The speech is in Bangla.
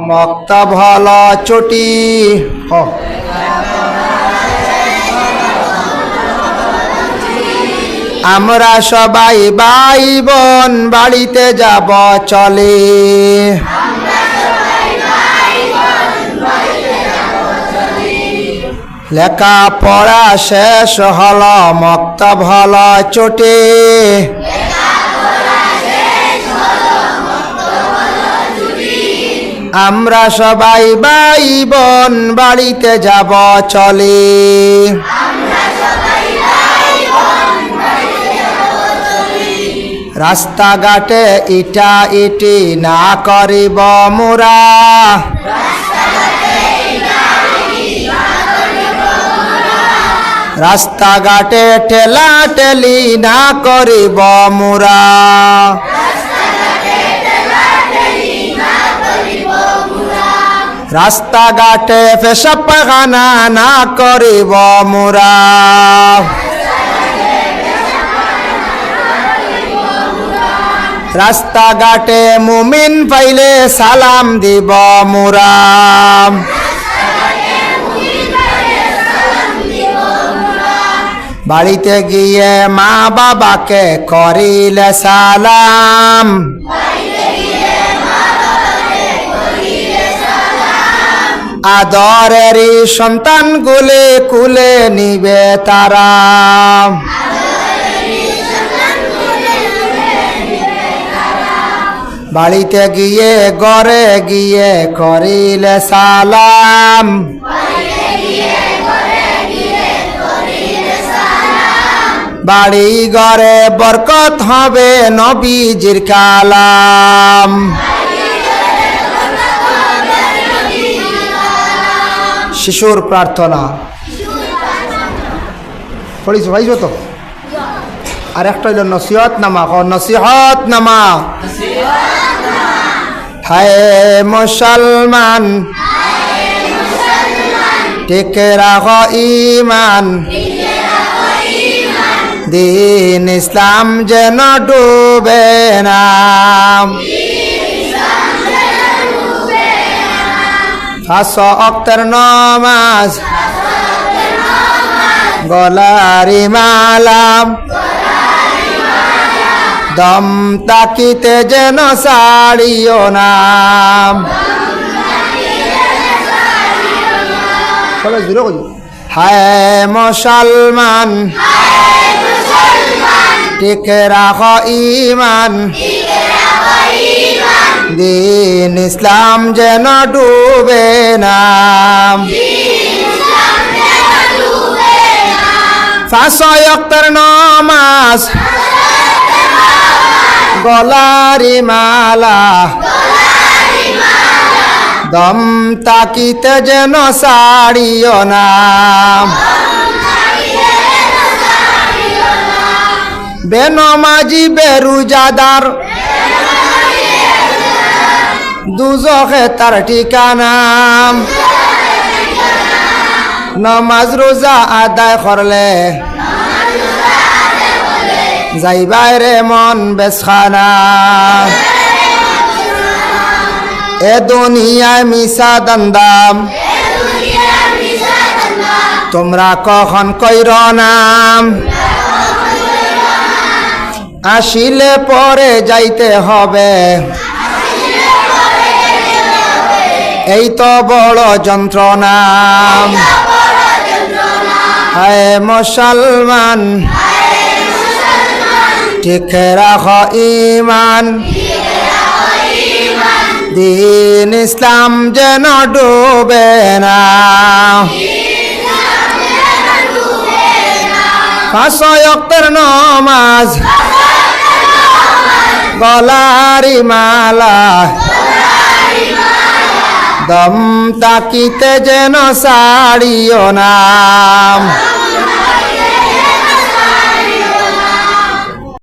মক্ত ভালো চটি। আমরা সবাই ভাই বোন বাড়িতে যাব চলে। লেখা পড়া শেষ হল মক্ত ভালো চটে। আমরা সবাই ভাই বোন বাড়িতে যাব, চলে। রাস্তাঘাটে ইটা ইটি না করিব মোরা। রাস্তাঘাটে ঠেলা ঠেলি না করিব মোরা। রাস্তাঘাটে পেশাব পাখানা না করিব মোরা। রাস্তাঘাটে মুমিন পাইলে সালাম দিব মোরা। বাড়িতে গিয়ে মা বাবাকে করিলে সালাম। আদরেরই সন্তান গুলে কুলে নিবে তারা। বাড়িতে গিয়ে গড়ে গিয়ে করিলে সালাম। বাড়ি ঘরে বরকত হবে নবীজির কালাম। শিশুর প্রার্থনা। পড়িস ভাইছ তো? আর একটা হইল নসিহত নামা ক নসিহত নামা। হায় মুসলমান, টিকে রাখ ইমান দিন ইসলাম যেন ডুবে না। ফাঁস অক্তর নমাজ। গলারি মালাম। দম তাকিতে যেন সাড়িও নাম হায় মুসলমান। টিকে রাখ ইমান। দিন ইসলাম যেন ডুবে নাম ফাঁসয়ক্তর নমাজ। গলারি মালা। দম তাকিতে যেন সাড়িও নাম বেনমাজি বেরুজাদার দুজখে তার ঠিকানা। নমাজ রোজা আদায় করলে যাইবাই রে মন বেসখানা এ দুনিয়ায় মিশা দন্দাম। তোমরা কখন কইর নাম। আসিলে পরে যাইতে হবে। এই তো বড় যন্ত্রণা। হায় মুসলমান। ঠিক রাখ ইমান দিন ইসলাম যেন ডুবে না। পাঁচয়ক্তের নমাজ। গলারি মালা। দম তাকিতে যেন সাড়িও নাম